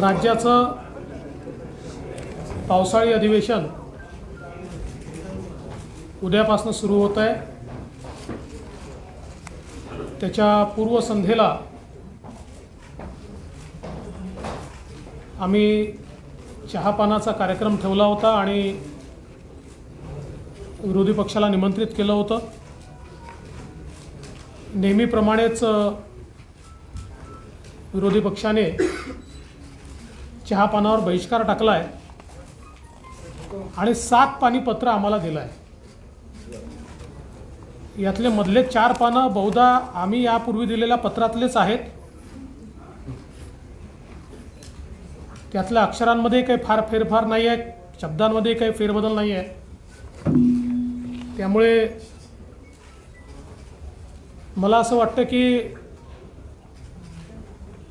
राज्याचं पावसाळी अधिवेशन उद्यापासून सुरू होत आहे. त्याच्या पूर्वसंध्येला आम्ही चहापानाचा कार्यक्रम ठेवला होता आणि विरोधी पक्षाला निमंत्रित केलं होतं. नेहमीप्रमाणेच विरोधी पक्षाने चहापानावर बहिष्कार टाकला आहे आणि सात पानी पत्र आम्हाला दिलं आहे यातले मधले चार पानं बहुधा आम्ही यापूर्वी दिलेल्या पत्रातलेच आहेत. त्यातल्या अक्षरांमध्ये काही फार फेरफार नाही आहे शब्दांमध्ये काही फेरबदल नाही आहे त्यामुळे मला असं वाटतं की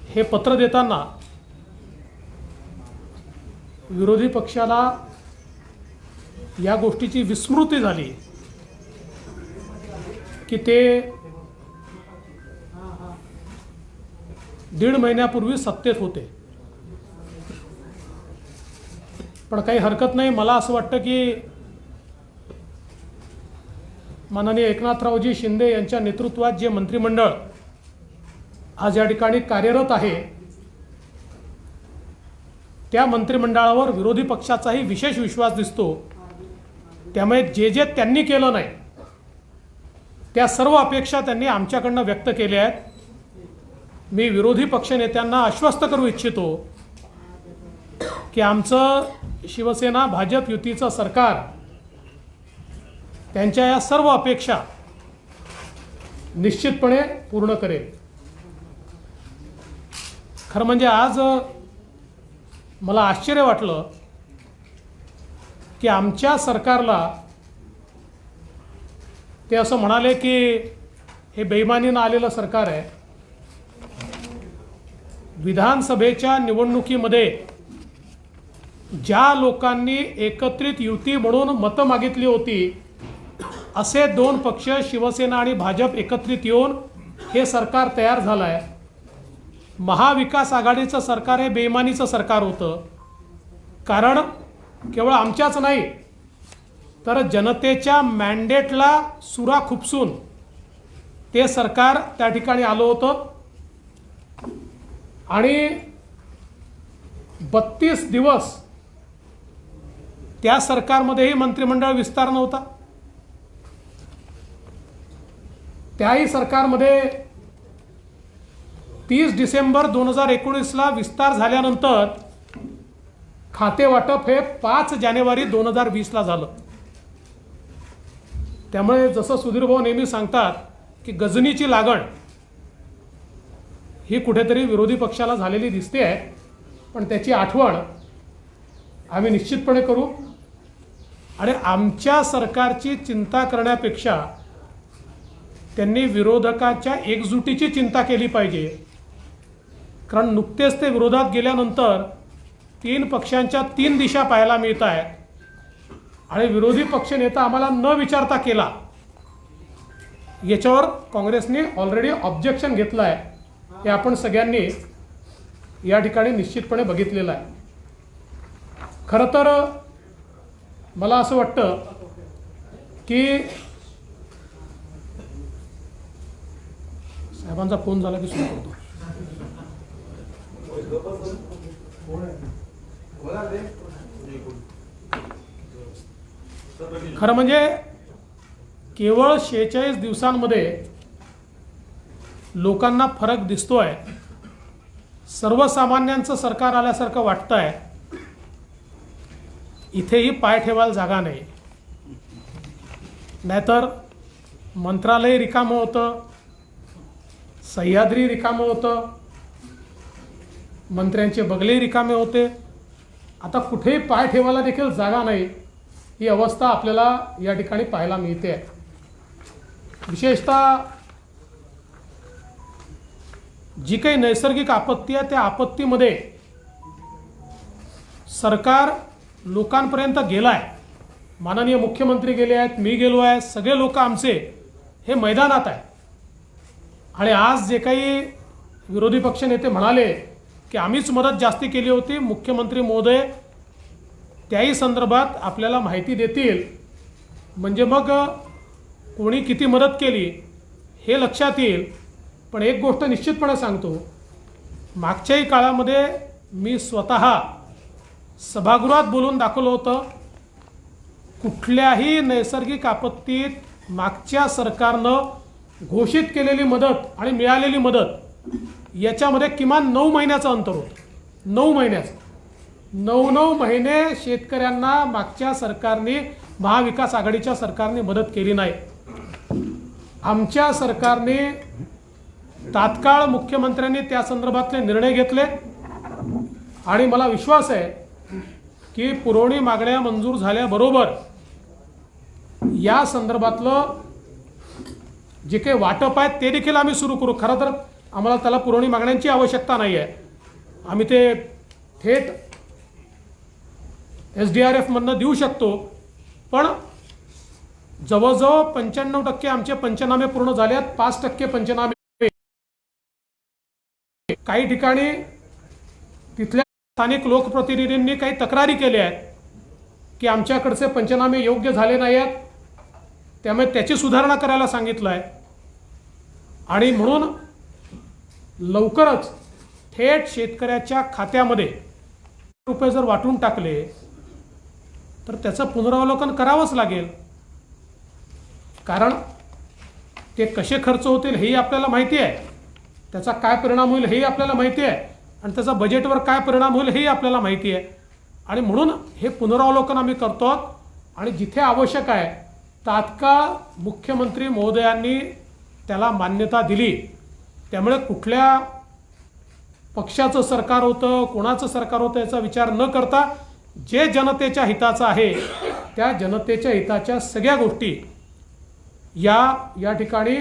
हे पत्र देताना विरोधी पक्षाला या गोष्टीची विस्मृती झाली की ते दीड महिन्यापूर्वी सत्तेत होते. पण काही हरकत नाही. मला असं वाटतं की माननीय एकनाथरावजी शिंदे यांच्या नेतृत्वात जे मंत्रिमंडळ आज या ठिकाणी कार्यरत आहे त्या मंत्रिमंडळावर विरोधी पक्षाचाही विशेष विश्वास दिसतो. त्यामुळे जे जे त्यांनी केलं नाही त्या सर्व अपेक्षा त्यांनी आमच्याकडनं व्यक्त केल्या आहेत. मी विरोधी पक्षनेत्यांना आश्वस्त करू इच्छितो की आमचं शिवसेना भाजप युतीचं सरकार त्यांच्या या सर्व अपेक्षा निश्चितपणे पूर्ण करेल. खरं म्हणजे आज मला आश्चर्य वाटलं की आमच्या सरकारला ते असं म्हणाले की हे बेईमानीनं आलेलं सरकार आहे. विधानसभेच्या निवडणुकीमध्ये ज्या लोकांनी एकत्रित युती म्हणून मतं मागितली होती असे दोन पक्ष शिवसेना आणि भाजप एकत्रित येऊन हे सरकार तयार झालं आहे महाविकास आघाडीचं सरकार हे बेईमानीचं सरकार होतं. कारण केवळ आमच्याच नाही तर जनतेच्या मॅन्डेटला सुरा खुपसून ते सरकार त्या ठिकाणी आलं होतं. आणि बत्तीस दिवस त्या सरकारमध्येही मंत्रिमंडळ विस्तार नव्हता. त्याही सरकारमध्ये तीस डिसेंबर दोन हजार एकोणीसला विस्तार झाल्यानंतर खाते वाटप हे पाच जानेवारी दोन हजार वीसला झालं. त्यामुळे जसं सुधीरभाऊ नेहमी सांगतात की गजनीची लागण ही कुठेतरी विरोधी पक्षाला झालेली दिसते आहे पण त्याची आठवण आम्ही निश्चितपणे करू. आणि आमच्या सरकारची चिंता करण्यापेक्षा त्यांनी विरोधकाच्या एकजुटीची चिंता केली पाहिजे. कारण नुकतेच ते विरोधात गेल्यानंतर तीन पक्षांच्या तीन दिशा पाहायला मिळत आहेत. आणि विरोधी पक्षनेता आम्हाला न विचारता केला. याच्यावर काँग्रेसने ऑलरेडी ऑब्जेक्शन घेतलं आहे. हे आपण सगळ्यांनी या ठिकाणी निश्चितपणे बघितलेलं आहे. खरं तर मला असं वाटतं की साहेबांचा फोन झाला की सुरू करतो. खरं म्हणजे केवळ शेहेचाळीस दिवसांमध्ये लोकांना फरक दिसतोय. सर्वसामान्यांचं सरकार आल्यासारखं वाटतं आहे इथेही पाय ठेवायला जागा नाही. नाहीतर मंत्रालय रिकामं होतं. सह्याद्री रिकामं होतं. मंत्र्यांचे बगले रिकामे होते. आता कुठेही पाय ठेवायला देखील जागा नाही. ही अवस्था आपल्याला या ठिकाणी पाहायला मिळते. आहे विशेषतः जी काही नैसर्गिक आपत्ती आहे त्या आपत्तीमध्ये सरकार लोकांपर्यंत गेलं आहे माननीय मुख्यमंत्री गेले आहेत मी गेलो आहे सगळे लोक आमचे हे मैदानात आहे आणि आज जे काही विरोधी पक्षनेते म्हणाले की आम्हीच मदत जास्ती केली होती मुख्यमंत्री महोदय त्याही संदर्भात आपल्याला माहिती देतील. म्हणजे मग कोणी किती मदत केली हे लक्षात येईल. पण एक गोष्ट निश्चितपणे सांगतो. मागच्याही काळामध्ये मी स्वतः सभागृहात बोलून दाखवलं होतं कुठल्याही नैसर्गिक आपत्तीत मागच्या सरकारनं घोषित केलेली मदत आणि मिळालेली मदत याच्यामध्ये किमान नऊ महिन्याचं अंतर होतं. नऊ महिन्याचं. नऊ नऊ महिने शेतकऱ्यांना मागच्या सरकारने महाविकास आघाडीच्या सरकारने मदत केली नाही. आमच्या सरकारने तात्काळ मुख्यमंत्र्यांनी त्या संदर्भातले निर्णय घेतले. आणि मला विश्वास आहे की पुरवणी मागण्या मंजूर झाल्याबरोबर या संदर्भातलं जे काही वाटप आहेत ते देखील आम्ही सुरू करू. खरं तर आम्हाला त्याला पुरवणी मागण्यांची आवश्यकता नाही आहे. आम्ही ते थेट एस डी आर एफमधनं देऊ शकतो. पण जवळजवळ पंच्याण्णव टक्के आमचे पंचनामे पूर्ण झाले आहेत पाच टक्के पंचनामे काही ठिकाणी तिथल्या स्थानिक लोकप्रतिनिधींनी काही तक्रारी केल्या आहेत की आमच्याकडचे पंचनामे योग्य झाले नाही आहेत त्यामुळे त्याची सुधारणा करायला सांगितलं आहे आणि म्हणून लवकरच थेट शेतकऱ्याच्या खात्यामध्ये रुपये जर वाटून टाकले तर त्याचं पुनरावलोकन करावंच लागेल. कारण ते कसे खर्च होतील हेही आपल्याला माहिती आहे. त्याचा काय परिणाम होईल हेही आपल्याला माहिती आहे. आणि त्याचा बजेटवर काय परिणाम होईल हेही आपल्याला माहिती आहे. आणि म्हणून हे पुनरावलोकन आम्ही करतो. आहोत आणि जिथे आवश्यक आहे तात्काळ मुख्यमंत्री महोदयांनी त्याला मान्यता दिली. त्यामुळे कुठल्या पक्षाचं सरकार होतं कोणाचं सरकार होतं याचा विचार न करता जे जनतेच्या हिताचं आहे त्या जनतेच्या हिताच्या सगळ्या गोष्टी या या ठिकाणी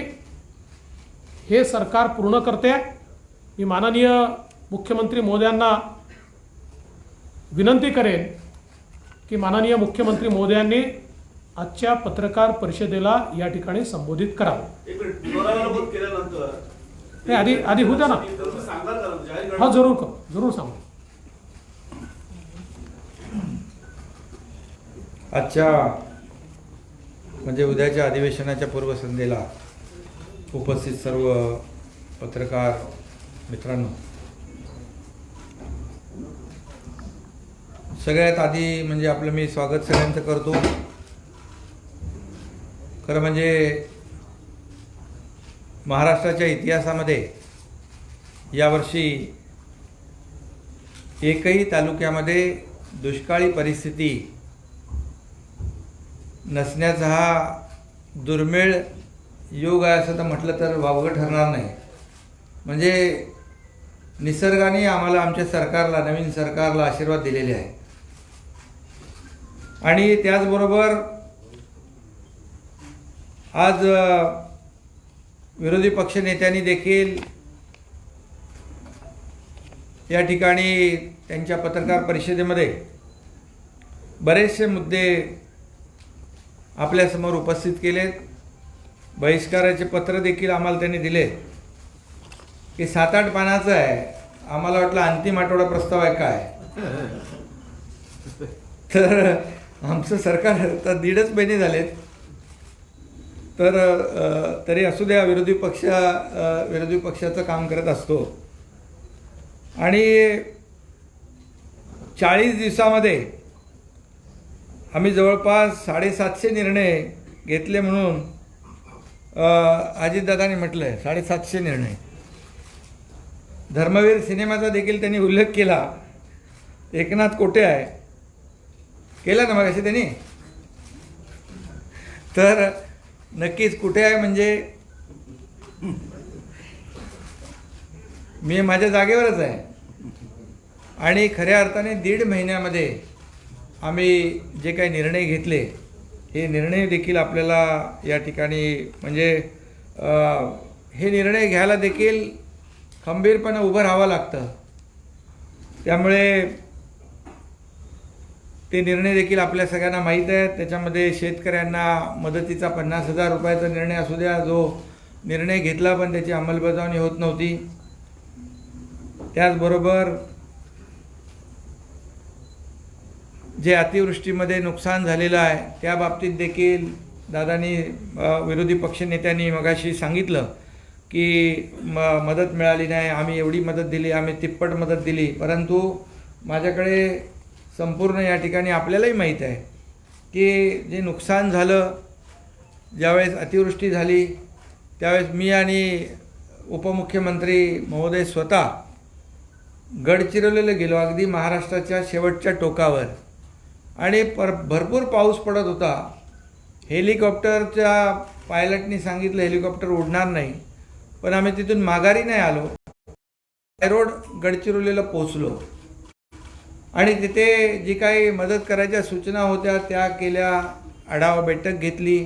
हे सरकार पूर्ण करते. मी माननीय मुख्यमंत्री मोदयांना विनंती करेन की माननीय मुख्यमंत्री मोदयांनी आजच्या पत्रकार परिषदेला या ठिकाणी संबोधित करावं. नाही आधी आधी होत्या ना. जाहीर हा जरूर कर जरूर सांगू. आजच्या म्हणजे उद्याच्या अधिवेशनाच्या पूर्वसंध्येला उपस्थित सर्व पत्रकार मित्रांनो सगळ्यात आधी म्हणजे आपलं मी स्वागत सगळ्यांचं करतो. खरं म्हणजे महाराष्ट्राच्या इतिहासामध्ये यावर्षी एकही तालुक्यामध्ये दुष्काळी परिस्थिती नसण्याचा हा दुर्मिळ योग आहे असं तर म्हटलं तर वावगं ठरणार नाही. म्हणजे निसर्गाने आम्हाला आमच्या सरकारला नवीन सरकारला आशीर्वाद दिलेले आहे. आणि त्याचबरोबर आज विरोधी विरोधी पक्षनेत्यांनी देखील या ठिकाणी त्यांच्या पत्रकार परिषदेमध्ये बरेचसे मुद्दे आपल्यासमोर उपस्थित केलेत बहिष्काराचे पत्र देखील आम्हाला त्यांनी दिले. की सात आठ पानाचं आहे. आम्हाला वाटलं अंतिम आठवडा प्रस्ताव आहे काय? तर आमचं सरकार तर दीडच महिने झालेत. तर तरी असू द्या विरोधी पक्ष विरोधी पक्षाचं काम करत असतो. आणि चाळीस दिवसामध्ये आम्ही जवळपास साडेसातशे निर्णय घेतले म्हणून अजितदादांनी म्हटलं आहे साडेसातशे निर्णय. धर्मवीर सिनेमाचा देखील त्यांनी उल्लेख केला. एकनाथ कोटे आहे? केला ना मग असे त्यांनी? तर नक्कीच कुठे आहे म्हणजे? मी माझ्या जागेवरच आहे. आणि खऱ्या अर्थाने दीड महिन्यामध्ये आम्ही जे काही निर्णय घेतले हे निर्णय देखील आपल्याला या ठिकाणी म्हणजे हे निर्णय घ्यायला देखील खंबीरपणे उभं राहावं लागतं. त्यामुळे ते निर्णय देखील आपल्या सगळ्यांना माहीत आहेत. त्याच्यामध्ये शेतकऱ्यांना मदतीचा पन्नास हजार रुपयाचा निर्णय असू द्या. जो निर्णय घेतला पण त्याची अंमलबजावणी होत नव्हती. त्याचबरोबर जे अतिवृष्टीमध्ये नुकसान झालेलं आहे त्या बाबतीत देखील दादांनी विरोधी पक्षनेत्यांनी मगाशी सांगितलं की म मदत मिळाली नाही. आम्ही एवढी मदत दिली आम्ही तिप्पट मदत दिली. परंतु माझ्याकडे संपूर्ण या ठिकाणी आपल्यालाही माहीत आहे की जे नुकसान झालं ज्यावेळेस अतिवृष्टी झाली त्यावेळेस मी आणि उपमुख्यमंत्री महोदय स्वतः गडचिरोलीला गेलो. अगदी महाराष्ट्राच्या शेवटच्या टोकावर. आणि पर भरपूर पाऊस पडत होता. हेलिकॉप्टरच्या पायलटनी सांगितलं हेलिकॉप्टर उडणार नाही. पण आम्ही तिथून माघारी नाही आलो. रोड गडचिरोलीला पोचलो आणि तिथे जी काही मदत करायच्या सूचना होत्या त्या केल्या आढावा बैठक घेतली.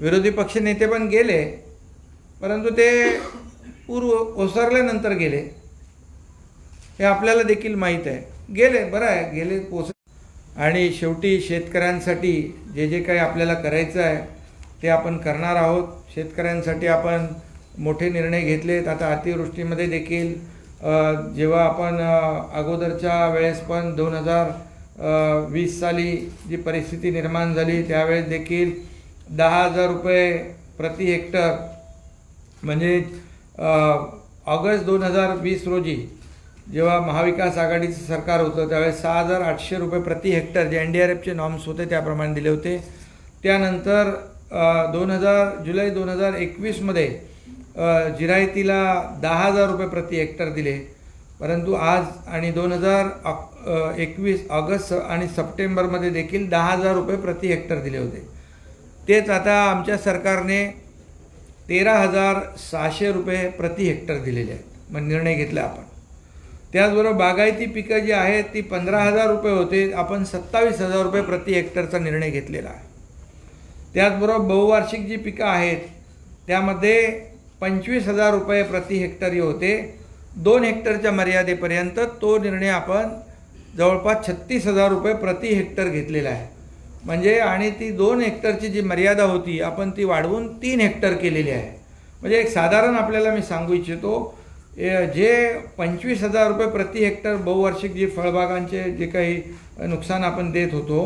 विरोधी पक्षनेते पण गेले परंतु ते पूर्व ओसरल्यानंतर गेले. हे आपल्याला देखील माहीत आहे. गेले बरं आहे गेले पोच आणि शेवटी शेतकऱ्यांसाठी जे जे काही आपल्याला करायचं आहे ते आपण करणार आहोत. शेतकऱ्यांसाठी आपण मोठे निर्णय घेतलेत. आता अतिवृष्टीमध्ये देखील जेव्हा आपण अगोदरच्या वेळेस पण दोन हजार वीस साली जी परिस्थिती निर्माण झाली त्यावेळेस देखील दहा हजार रुपये प्रति हेक्टर म्हणजे ऑगस्ट दोन हजार वीस रोजी जेव्हा महाविकास आघाडीचं सरकार होतं त्यावेळेस सहा हजार आठशे रुपये प्रति hectare J N D R एफचे norms होते त्याप्रमाणे दिले होते. त्यानंतर दोन हजार जुलै दोन हजार एकवीसमध्ये जिरायतीला दहा हजार रुपये प्रति हेक्टर दिले. परंतु आज आणि दोन हजार एकवीस ऑगस्ट आणि सप्टेंबरमध्ये देखील दहा हजार रुपये प्रति हेक्टर दिले होते. तेच आता आमच्या सरकारने तेरा हजार सहाशे रुपये प्रति हेक्टर दिलेले आहेत. मग निर्णय घेतला आपण. त्याचबरोबर बागायती पिकं जी आहेत ती पंधरा हजार रुपये होते. आपण सत्तावीस हजार रुपये प्रति हेक्टरचा निर्णय घेतलेला आहे. त्याचबरोबर बहुवार्षिक जी पिकं आहेत त्यामध्ये पंचवीस हजार रुपये प्रति हेक्टरी होते. दोन हेक्टरच्या मर्यादेपर्यंत तो निर्णय आपण जवळपास छत्तीस हजार रुपये प्रति हेक्टर घेतलेला आहे. म्हणजे आणि ती दोन हेक्टरची जी मर्यादा होती आपण ती वाढवून तीन हेक्टर केलेली आहे. म्हणजे एक साधारण आपल्याला मी सांगू इच्छितो ए- जे पंचवीस हजार रुपये प्रति हेक्टर बहुवार्षिक जी फळबागांचे जे काही नुकसान आपण देत होतो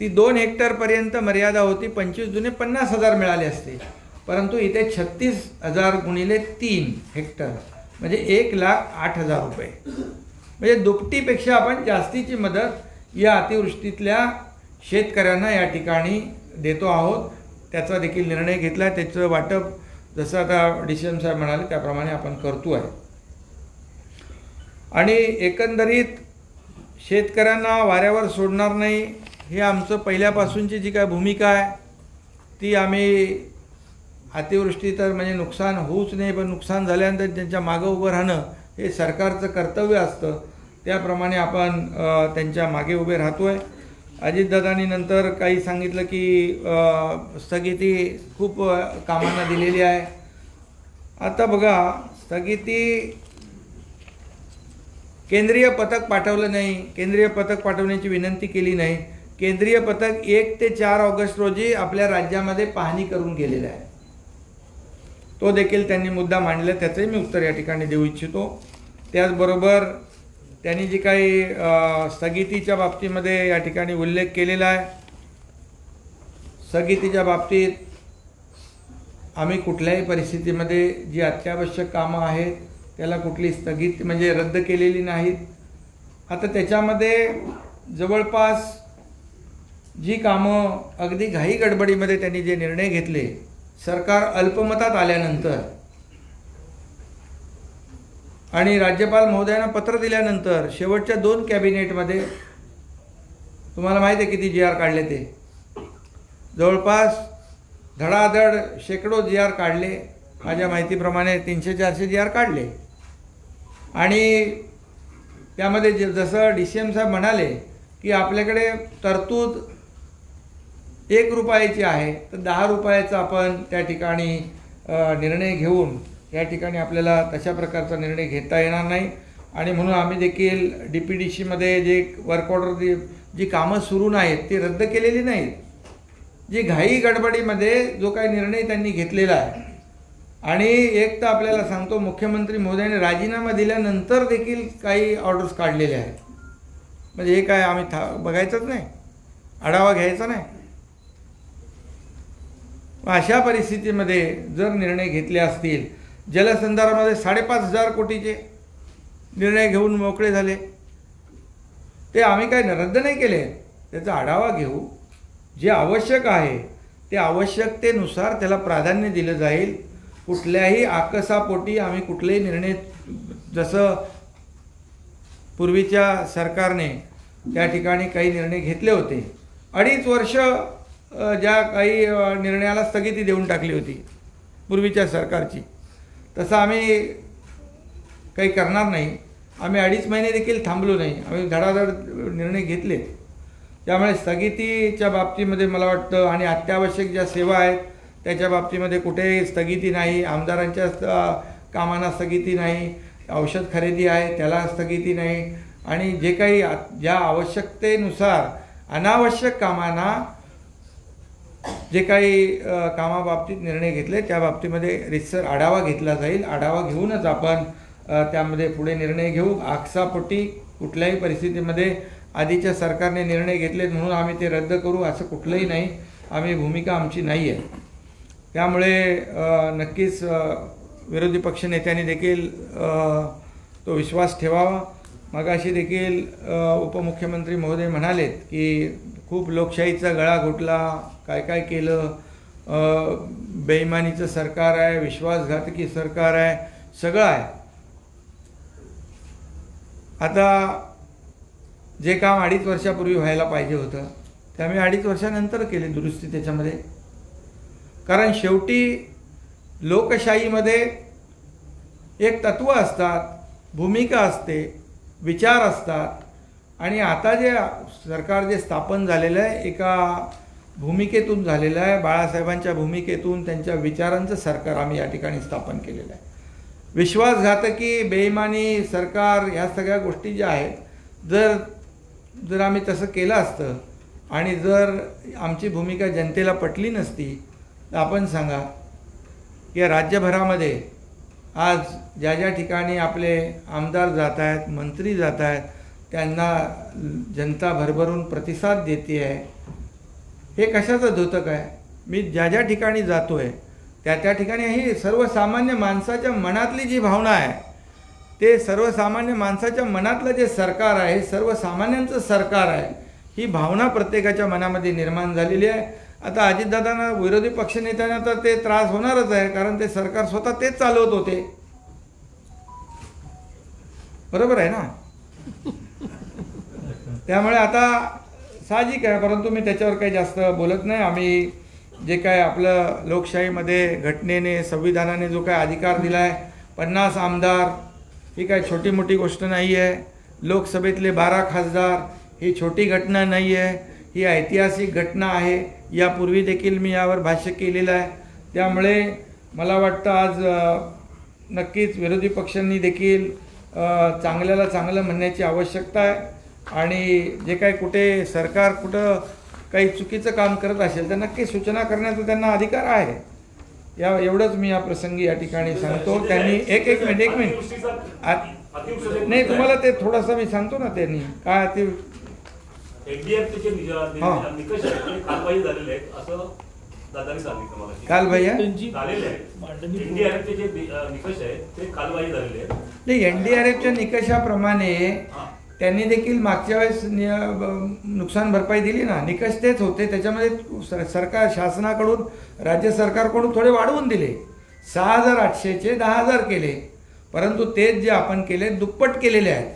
ती दोन हेक्टरपर्यंत मर्यादा होती पंचवीस जुने पन्नास हजार मिळाले असते. परंतु इथे छत्तीस हजार गुणिले तीन हेक्टर म्हणजे एक लाख आठ हजार रुपये. म्हणजे दुपटीपेक्षा आपण जास्तीची मदत या अतिवृष्टीतल्या शेतकऱ्यांना या ठिकाणी देतो आहोत. त्याचा देखील निर्णय घेतला आहे त्याचं वाटप जसं आता डी सी एम साहेब म्हणाले त्याप्रमाणे आपण करतो आहे आणि एकंदरीत शेतकऱ्यांना वाऱ्यावर सोडणार नाही हे आमचं पहिल्यापासूनची जी काय भूमिका आहे ती आम्ही अतिवृष्टी तर म्हणजे नुकसान होऊच नाही पण नुकसान झाल्यानंतर त्यांच्या मागं उभं राहणं हे सरकारचं कर्तव्य असतं. त्याप्रमाणे आपण त्यांच्या मागे उभे राहतो आहे अजितदादांनी नंतर काही सांगितलं की स्थगिती खूप कामांना दिलेली आहे. आता बघा स्थगिती केंद्रीय पथक पाठवलं नाही केंद्रीय पथक पाठवण्याची विनंती केली नाही. केंद्रीय पथक एक ते चार ऑगस्ट रोजी आपल्या राज्यामध्ये पाहणी करून गेलेलं आहे. तो देखील त्यांनी मुद्दा मांडला त्याचंही मी उत्तर या ठिकाणी देऊ इच्छितो. त्याचबरोबर त्यांनी जी काही स्थगितीच्या बाबतीमध्ये या ठिकाणी उल्लेख केलेला आहे स्थगितीच्या बाबतीत आम्ही कुठल्याही परिस्थितीमध्ये जी अत्यावश्यक कामं आहेत त्याला कुठली स्थगित म्हणजे रद्द केलेली नाहीत. आता त्याच्यामध्ये जवळपास जी कामं अगदी घाई गडबडीमध्ये त्यांनी जे निर्णय घेतले सरकार अल्पमतात आल्यानंतर आणि राज्यपाल महोदयांना पत्र दिल्यानंतर शेवटच्या दोन कॅबिनेटमध्ये तुम्हाला माहिती आहे किती जी आर काढले ते? जवळपास धडाधड शेकडो जी आर काढले. माझ्या माहितीप्रमाणे तीनशे चारशे जी आर काढले. आणि त्यामध्ये जे जसं डी सी एम साहेब म्हणाले की आपल्याकडे तरतूद एक रुपयाची आहे तर दहा रुपयाचा आपण त्या ठिकाणी निर्णय घेऊन या ठिकाणी आपल्याला तशा प्रकारचा निर्णय घेता येणार नाही. आणि म्हणून आम्ही देखील डी पी डी सीमध्ये जे वर्क ऑर्डर जी जी कामं सुरू नाहीत ती रद्द केलेली नाहीत. जी घाई गडबडीमध्ये जो काही निर्णय त्यांनी घेतलेला आहे. आणि एक तर आपल्याला सांगतो मुख्यमंत्री महोदयाने राजीनामा दिल्यानंतर देखील काही ऑर्डर्स काढलेले आहेत. म्हणजे हे काय आम्ही था बघायचंच नाही? आढावा घ्यायचा नाही? अशा परिस्थितीमध्ये जर निर्णय घेतले असतील जलसंधारामध्ये साडेपाच हजार कोटीचे निर्णय घेऊन मोकळे झाले. ते आम्ही काय रद्द नाही केले. त्याचा आढावा घेऊ. जे आवश्यक आहे ते आवश्यकतेनुसार त्याला प्राधान्य दिलं जाईल. कुठल्याही आकसापोटी आम्ही कुठलेही निर्णय जसं पूर्वीच्या सरकारने त्या ठिकाणी काही निर्णय घेतले होते. अडीच वर्ष ज्या काही निर्णयाला स्थगिती देऊन टाकली होती पूर्वीच्या सरकारची. तसं आम्ही काही करणार नाही. आम्ही अडीच महिने देखील थांबलो नाही. आम्ही धडाधड निर्णय घेतले. त्यामुळे स्थगितीच्या बाबतीमध्ये मला वाटतं आणि अत्यावश्यक ज्या सेवा आहेत त्याच्या बाबतीमध्ये कुठेही स्थगिती नाही. आमदारांच्या कामांना स्थगिती नाही. औषध खरेदी आहे त्याला स्थगिती नाही. आणि जे काही ज्या आवश्यकतेनुसार अनावश्यक कामांना जे काही कामाबाबतीत निर्णय घेतले त्या बाबतीमध्ये रितसर आढावा घेतला जाईल. आढावा घेऊनच आपण त्यामध्ये पुढे निर्णय घेऊ. आकसापोटी कुठल्याही परिस्थितीमध्ये आधीच्या सरकारने निर्णय घेतले म्हणून आम्ही ते रद्द करू असं कुठलंही नाही. आम्ही भूमिका आमची नाही आहे. त्यामुळे नक्कीच विरोधी पक्षनेत्यांनी देखील तो विश्वास ठेवावा. मगाशी देखील उपमुख्यमंत्री महोदय म्हणालेत की खूप लोकशाहीचा गळा घोटला काय काय केलं? बेईमानीचं सरकार आहे विश्वासघातकी सरकार आहे सगळं आहे. आता जे काम अडीच वर्षापूर्वी व्हायला पाहिजे होतं ते आम्ही अडीच वर्षानंतर केले दुरुस्ती त्याच्यामध्ये. कारण शेवटी लोकशाहीमध्ये एक तत्त्व असतात भूमिका असते विचार असतात. आणि आता जे सरकार जे स्थापन झालेलं आहे एका भूमिकेतून झालेलं आहे. बाळासाहेबांच्या भूमिकेतून त्यांच्या विचारांचं सरकार आम्ही या ठिकाणी स्थापन केलेलं आहे. विश्वासघातकी बेईमानी सरकार ह्या सगळ्या गोष्टी ज्या आहेत जर जर आम्ही तसं केलं असतं आणि जर आमची भूमिका जनतेला पटली नसती तर आपण सांगा की या राज्यभरामध्ये आज ज्या ज्या ठिकाणी आपले आमदार जात आहेत मंत्री जात आहेत त्यांना जनता भरभरून प्रतिसाद देते आहे हे कशाचं द्योतक आहे? मी ज्या ज्या ठिकाणी जातो आहे त्या त्या ठिकाणी ही सर्वसामान्य माणसाच्या मनातली जी भावना आहे ते सर्वसामान्य माणसाच्या मनातलं जे सरकार आहे सर्वसामान्यांचं सरकार आहे ही भावना प्रत्येकाच्या मनामध्ये निर्माण झालेली आहे. आता अजितदादांना विरोधी पक्षनेत्यांना तर ते त्रास होणारच आहे कारण ते सरकार स्वतः तेच चालवत होते. बरोबर आहे ना? त्यामुळे आता साहजिक आहे परंतु मी त्याच्यावर काही जास्त बोलत नाही. आम्ही जे काय आपलं लोकशाहीमध्ये घटनेने संविधानाने जो काय अधिकार दिला आहे पन्नास आमदार ही काय छोटी मोठी गोष्ट नाही आहे. लोकसभेतले बारा खासदार ही छोटी घटना नाही आहे. ही ऐतिहासिक घटना आहे. यापूर्वी देखील मी यावर भाष्य केलेलं आहे. त्यामुळे मला वाटतं आज नक्कीच विरोधी पक्षांनी देखील चांगल्याला चांगलं म्हणण्याची आवश्यकता आहे. आणि जे काही कुठे सरकार कुठं काही चुकीचं काम करत असेल तर नक्की सूचना करण्याचा त्यांना अधिकार आहे. या एवढंच मी या प्रसंगी या ठिकाणी सांगतो. त्यांनी एक एक मिनिट एक मिनिट. नाही तुम्हाला ते थोडंसं मी सांगतो ना त्यांनी. काय ते एनडीएफचे. निकष आहेत ते कालबाह्य झालेले आहेत असं दादानी सांगितलं मला काल भैया? झालेले आहेत. एनडीआरएफचे जे नि- अं, निकष आहेत ते कालबाह्य झालेले आहेत. नाही एन डी आर एफच्या निकषाप्रमाणे. त्यांनी देखील मागच्या वेळेस नुकसान भरपाई दिली ना. निकष तेच होते. त्याच्यामध्ये सरकार शासनाकडून राज्य सरकारकडून थोडे वाढवून दिले. सहा हजार आठशेचे दहा हजार केले. परंतु तेच जे आपण केले दुप्पट केलेले आहेत.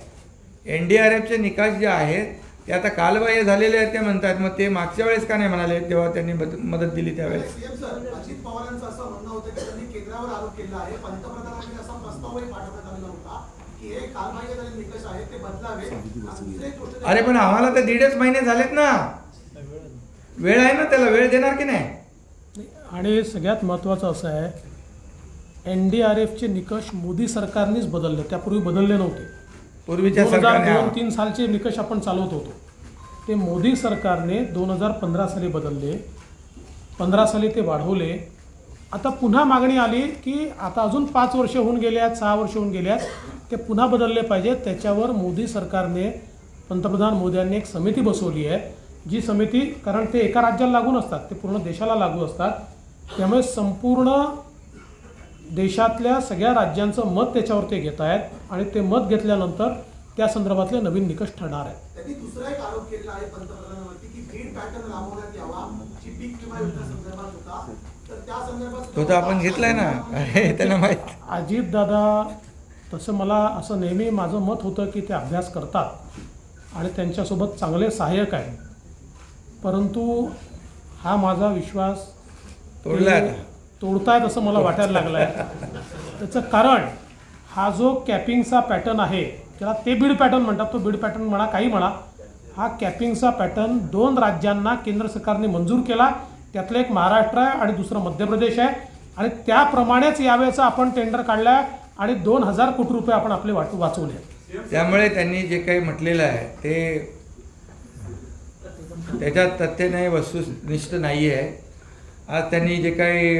एन डी आर एफचे निकष जे आहेत ते आता कालबाह्य झालेले आहेत ते म्हणतात. मग ते मागच्या वेळेस का नाही म्हणाले? तेव्हा त्यांनी मदत दिली त्यावेळेस. अजित पवारांचं असं म्हणणं होतं की त्यांनी केंद्रावर आरोप केला आहे. पंतप्रधानांनी असा प्रस्तावही पाठवला अरे पण आम्हाला तर दीडच महिने झालेत ना. वेळ आहे ना त्याला? वेळ देणार की नाही? आणि सगळ्यात महत्त्वाचं असं आहे एन डी आर एफचे निकष मोदी सरकारनेच बदलले. त्यापूर्वी बदलले नव्हते. पूर्वीच्या दोन हजार सरकारने दोन तीन सालचे निकष आपण चालवत होतो. ते मोदी सरकारने दोन हजार पंधरा साली बदलले पंधरा साली ते वाढवले आता पुन्हा मागणी आली की आता अजून पाच वर्ष होऊन गेले आहेत सहा वर्ष होऊन गेले आहेत ते पुन्हा बदलले पाहिजेत त्याच्यावर मोदी सरकारने पंतप्रधान मोद्यांनी एक समिती बसवली आहे जी समिती कारण ते एका राज्याला लागू नसतात ते पूर्ण देशाला लागू असतात. त्यामुळे संपूर्ण देशातल्या सगळ्या राज्यांचं मत त्याच्यावर ते घेत आहेत आणि ते मत घेतल्यानंतर त्या संदर्भातले नवीन निकष ठरणार आहेत त्यांनी दुसरा एक आरोप केलेला आहे पंतप्रधानांवरती की ग्रीन पॅटर्न राबवण्यात यावा जी पीक विमा योजना संदर्भात होता तर त्या संदर्भात तो तर आपण घेतलाय ना. अरे त्यांना माहीत. अजित दादा तसं मला असं नेहमी माझं मत होतं की ते अभ्यास करतात आणि त्यांच्यासोबत चांगले सहाय्यक आहेत. परंतु हा माझा विश्वास तोडलाय ते आता. तोडतायत असं मला वाटायला लागलं आहे त्याचं कारण हा जो कॅपिंगचा पॅटर्न आहे त्याला ते बीड पॅटर्न म्हणतात तो बीड पॅटर्न म्हणा काही म्हणा हा कॅपिंगचा पॅटर्न दोन राज्यांना केंद्र सरकारने मंजूर केला. त्यातलं एक महाराष्ट्र आहे आणि दुसरं मध्य प्रदेश आहे. आणि त्याप्रमाणेच यावेळेचं आपण टेंडर काढला आहे आणि दोन हजार कोटी रुपये आपण आपले वाट वाचवले त्यामुळे त्यांनी जे काही म्हटलेलं आहे ते त्याच्यात तथ्य नाही वस्तुनिष्ठ नाही आहे आज त्यांनी जे काही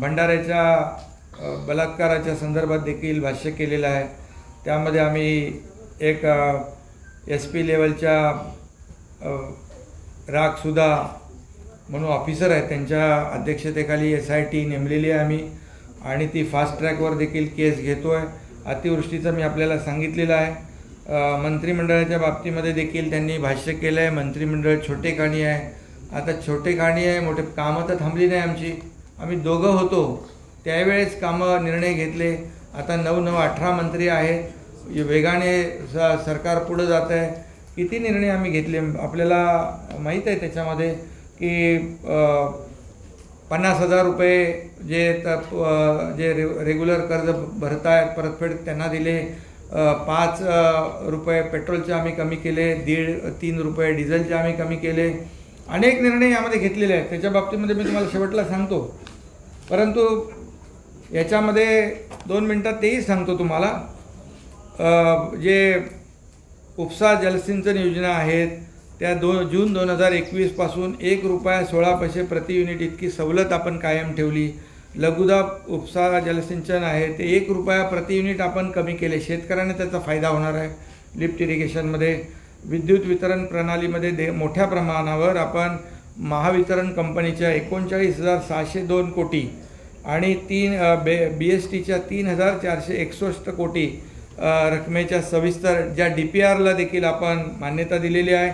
भंडाऱ्याच्या बलात्काराच्या संदर्भात देखील भाष्य केलेलं आहे. त्यामध्ये आम्ही एक एस पी लेवलच्या रागसुद्धा म्हणून ऑफिसर आहेत त्यांच्या अध्यक्षतेखाली एस आय टी नेमलेली आहे आम्ही. आणि ती फास्ट ट्रॅकवर देखील केस घेतो आहे अतिवृष्टीचं मी आपल्याला सांगितलेलं आहे. मंत्रिमंडळाच्या बाबतीमध्ये देखील त्यांनी भाष्य केलं आहे मंत्रिमंडळ छोटे काणी आहे. आता छोटे काणी आहे मोठे कामं तर थांबली नाही आमची. आम्ही दोघं होतो. त्यावेळेस कामं निर्णय घेतले. आता नऊ नऊ अठरा मंत्री आहेत. वेगाने स सरकार पुढं जात आहे किती निर्णय आम्ही घेतले? आपल्याला माहीत आहे त्याच्यामध्ये. की पन्नास हजार रुपये जे तर जे रे रेग्युलर कर्ज भरतायत परतफेड त्यांना दिले. पाच रुपये पेट्रोलचे आम्ही कमी केले. दीड तीन रुपये डिझेलचे आम्ही कमी केले. अनेक निर्णय यामध्ये घेतलेले आहेत. त्याच्या बाबतीमध्ये मी तुम्हाला शेवटला सांगतो. परंतु याच्यामध्ये दोन मिनटात तेही सांगतो तुम्हाला. जे उपसा जलसिंचन योजना आहेत त्या दो जून दोन हजार एकवीसपासून एक रुपया सोळा पैसे प्रति युनिट इतकी सवलत आपण कायम ठेवली. लघुदाब उपसा जलसिंचन आहे ते एक रुपया प्रति युनिट आपण कमी केले. शेतकऱ्यांना त्याचा फायदा होणार आहे. लिफ्ट इरिगेशनमध्ये विद्युत वितरण प्रणालीमध्ये दे मोठ्या प्रमाणावर आपण महावितरण कंपनीच्या एकोणचाळीस हजार सहाशे दोन कोटी आणि तीन बे बी एस टीच्या तीन हजार चारशे एकसष्ट कोटी रकमेच्या सविस्तर ज्या डी पी आरला देखील आपण मान्यता दिलेली आहे.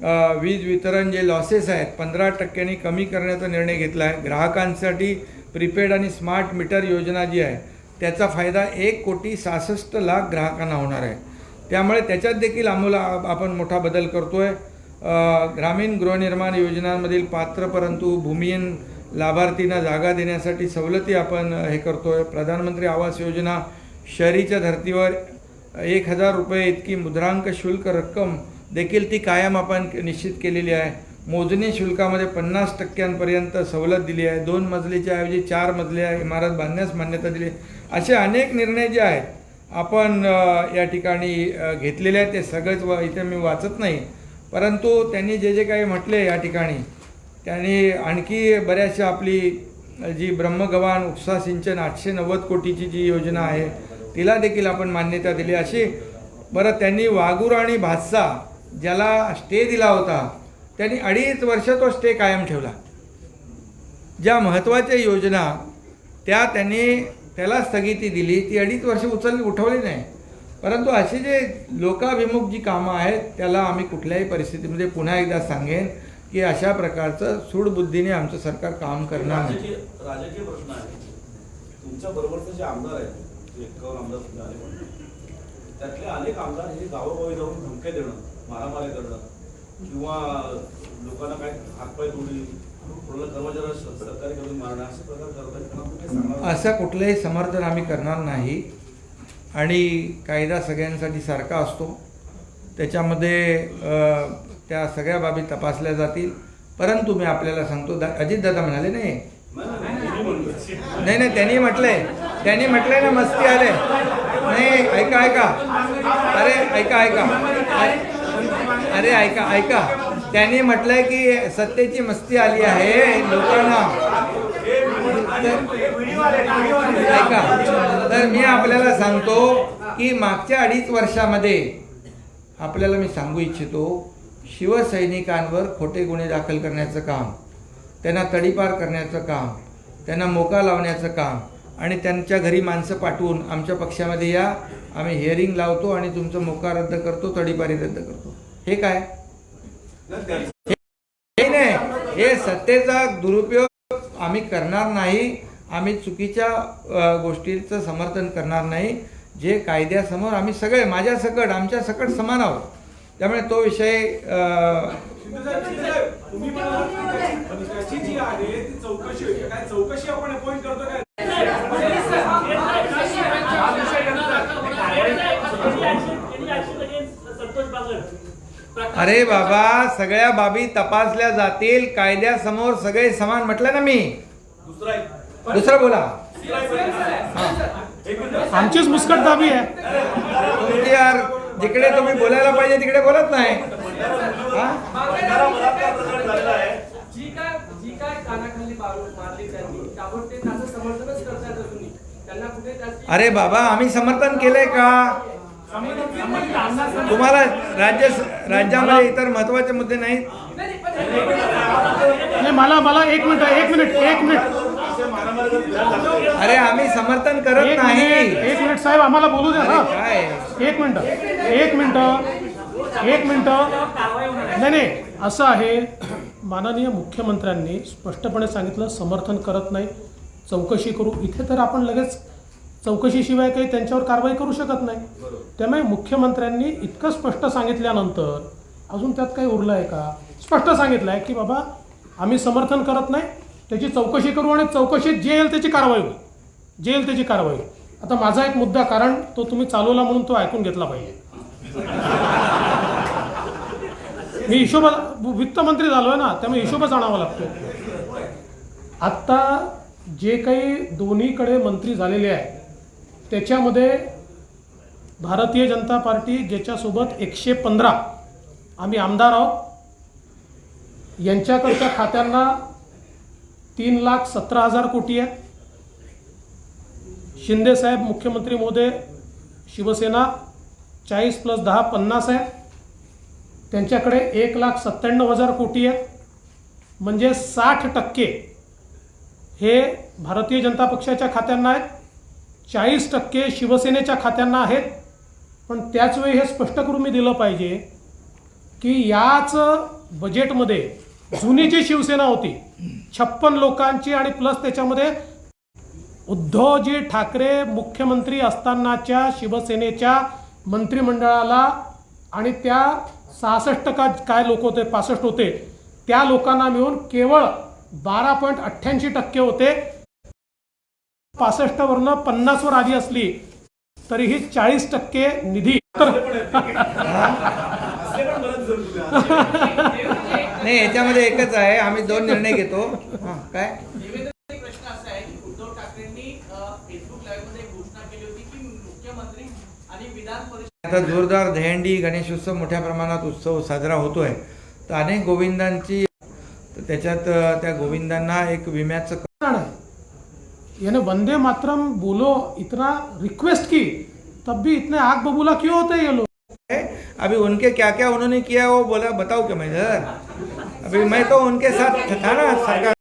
वीज वितरण जे लॉसेस आहेत पंधरा टक्क्यांनी कमी करण्याचा निर्णय घेतला आहे ग्राहकांसाठी प्रीपेड आणि स्मार्ट मीटर योजना जी आहे त्याचा फायदा एक कोटी सहासष्ट लाख ग्राहकांना होणार आहे. त्यामुळे त्याच्यात देखील आम्हाला आपण मोठा बदल करतो आहे ग्रामीण गृहनिर्माण योजनांमधील पात्र परंतु भूमिहीन लाभार्थींना जागा देण्यासाठी सवलती आपण हे करतो आहे प्रधानमंत्री आवास योजना शहरीच्या धर्तीवर एक हजार रुपये इतकी मुद्रांक शुल्क रक्कम देखील ती कायम आपण निश्चित केलेली आहे. मोजणी शुल्कामध्ये पन्नास टक्क्यांपर्यंत सवलत दिली आहे. दोन मजलीच्या ऐवजी चार मजली इमारत बांधण्यास मान्यता दिली असे अनेक निर्णय जे आहेत आपण या ठिकाणी घेतलेले आहेत. ते सगळेच व इथे मी वाचत नाही. परंतु त्यांनी जे जे काही म्हटले या ठिकाणी त्यांनी आणखी बऱ्याचशा आपली जी ब्रह्मगव्हाण उपसा सिंचन आठशे नव्वद कोटीची जी योजना आहे तिला देखील आपण मान्यता दिली अशी बरं त्यांनी वाघूर आणि भातसा ज्याला स्टे दिला होता त्यांनी अडीच वर्ष तो स्टे कायम ठेवला. ज्या महत्त्वाच्या योजना त्या त्यांनी त्याला स्थगिती दिली ती अडीच वर्ष उचलली उठवली नाही. परंतु अशी जे लोकाभिमुख जी कामं आहेत त्याला आम्ही कुठल्याही परिस्थितीमध्ये पुन्हा एकदा सांगेन की अशा प्रकारचं सूडबुद्धीने आमचं सरकार काम करणार नाही. राजकीय प्रश्न आहे. तुमच्या बरोबरचे जे आमदार आहेत जे आमदार सुद्धा आले त्यातले अनेक आमदार हे गावोगावी जाऊन धमक्या देणं मारामारी करणं किंवा लोकांना काय हातपाय तोडी असा असं कुठलंही समर्थन आम्ही करणार नाही. आणि कायदा सगळ्यांसाठी सारखा असतो. त्याच्यामध्ये त्या सगळ्या बाबी तपासल्या जातील. परंतु मी आपल्याला सांगतो अजित अजितदादा म्हणाले नाही नाही नाही त्यांनी म्हटलंय त्यांनी म्हटलंय ना मस्ती आले. नाही ऐका ऐका. अरे ऐका ऐका. अरे ऐका ऐका. त्यांनी म्हटलंय की सत्तेची मस्ती आली आहे लोकांना. ऐका. तर मी आपल्याला सांगतो की मागच्या अडीच वर्षामध्ये आपल्याला मी सांगू इच्छितो शिवसैनिकांवर खोटे गुन्हे दाखल करण्याचं काम त्यांना तडीपार करण्याचं काम त्यांना मोका लावण्याचं काम आणि त्यांच्या घरी माणसं पाठवून आमच्या पक्षामध्ये या. आम्ही हिअरिंग लावतो आणि तुमचं मोका रद्द करतो तडीपारी रद्द करतो. हे काय? हे नाही. हे सत्तेचा दुरुपयोग आम्ही करणार नाही. आम्ही चुकीच्या गोष्टीचं समर्थन करणार नाही. जे कायद्यासमोर आम्ही सगळे माझ्या सकट आमच्या सकट समान आहोत. त्यामुळे तो विषय चौकशी चौकशी आपण अपॉइंट करतो अरे बाबा सगळ्या बाबी तपासल्या जातील कायद्यासमोर सगळे समान म्हटलं ना मी. दुसरा बोला. आमचीच मुस्कट दाबी आहे. यार जिकडे तुम्ही बोलायला पाहिजे तिकडे बोलत नाही. हा? बंजारा बलात्कार प्रकरण झालेलं आहे. जी काय जी काय कानाखाली मारू मारली त्यांनी त्यावर ते त्याचं समर्थनच करतायत अजूनही. त्यांना कुठे त्याची अरे बाबा आम्ही समर्थन केलंय का? तुम्हाला राज्य राज्यामध्ये इतर महत्त्वाचे मुद्दे नाहीत? नाही, मला मला एक मिनिट एक मिनिट एक मिनिट. अरे आम्ही समर्थन करत एक नाही. मिनिट एक मिनिट साहेब आम्हाला बोलू द्या ना. काय? एक मिनिट एक मिनिट एक मिनिट. नाही नाही असं आहे माननीय मुख्यमंत्र्यांनी स्पष्टपणे सांगितलं समर्थन करत नाही. चौकशी करू. इथे तर आपण लगेच चौकशीशिवाय काही त्यांच्यावर कारवाई करू शकत नाही. त्यामुळे मुख्यमंत्र्यांनी इतकं स्पष्ट सांगितल्यानंतर अजून त्यात काही उरलं आहे का? स्पष्ट सांगितलं आहे की बाबा आम्ही समर्थन करत नाही त्याची चौकशी करू आणि चौकशीत जे येईल त्याची कारवाई होईल. जे येईल त्याची कारवाई होईल. आता माझा एक मुद्दा कारण तो तुम्ही चालवला म्हणून तो ऐकून घेतला पाहिजे. मी हिशोबा वित्तमंत्री झालोय ना त्यामुळे हिशोबच आणावा लागतो आत्ता जे काही दोन्हीकडे मंत्री झालेले आहे त्याच्यामध्ये भारतीय जनता पार्टी ज्याच्यासोबत एकशे पंधरा आम्ही आमदार आहोत. यांच्याकडच्या खात्यांना तीन लाख सतरा हजार कोटी आहे शिंदेसाहेब मुख्यमंत्री मोदे शिवसेना चाळीस प्लस दहा पन्नास आहे त्यांच्याकडे एक लाख सत्त्याण्णव हजार कोटी आहे म्हणजे साठ टक्के हे भारतीय जनता पक्षाच्या खात्यांना आहेत. चाळीस टक्के शिवसेनेच्या खात्यांना आहेत. पण त्याच वेळी हे स्पष्ट करून मी दिलं पाहिजे की याच बजेटमध्ये जुनी जी शिवसेना होती छप्पन लोकांची आणि प्लस त्याच्यामध्ये उद्धवजी ठाकरे मुख्यमंत्री असतानाच्या शिवसेनेच्या मंत्रिमंडळाला आणि त्या सहासष्ट का काय लोक होते पासष्ट होते त्या लोकांना मिळून केवळ बारा पॉईंट अठ्ठ्याऐंशी टक्के होते. पासष्टवरनं पन्नासवर आली असली तरीही चाळीस टक्के निधी. नाही याच्यामध्ये एकच आहे आम्ही दोन निर्णय घेतो. हा, काय? निवेदनाचा एक प्रश्न असा आहे की उद्धव ठाकरेंनी अ, फेसबुक लाईव्हमध्ये एक घोषणा केली होती की मुख्यमंत्री आणि विधान परिषद आता जोरदार दहंडी गणेशोत्सव मोठ्या प्रमाणात उत्सव साजरा होतोय. तर अनेक गोविंदांची तर त्याच्यात त्या गोविंदांना एक विम्याचं कारण है यानी वंदे मातरम बोलो इतना रिक्वेस्ट की तब भी इतने आग बबूला क्यों होते हैं ये लोग? है अभी उनके क्या क्या उन्होंने किया वो बोला बताओ क्या मैं अभी मैं तो उनके साथ था ना सरकार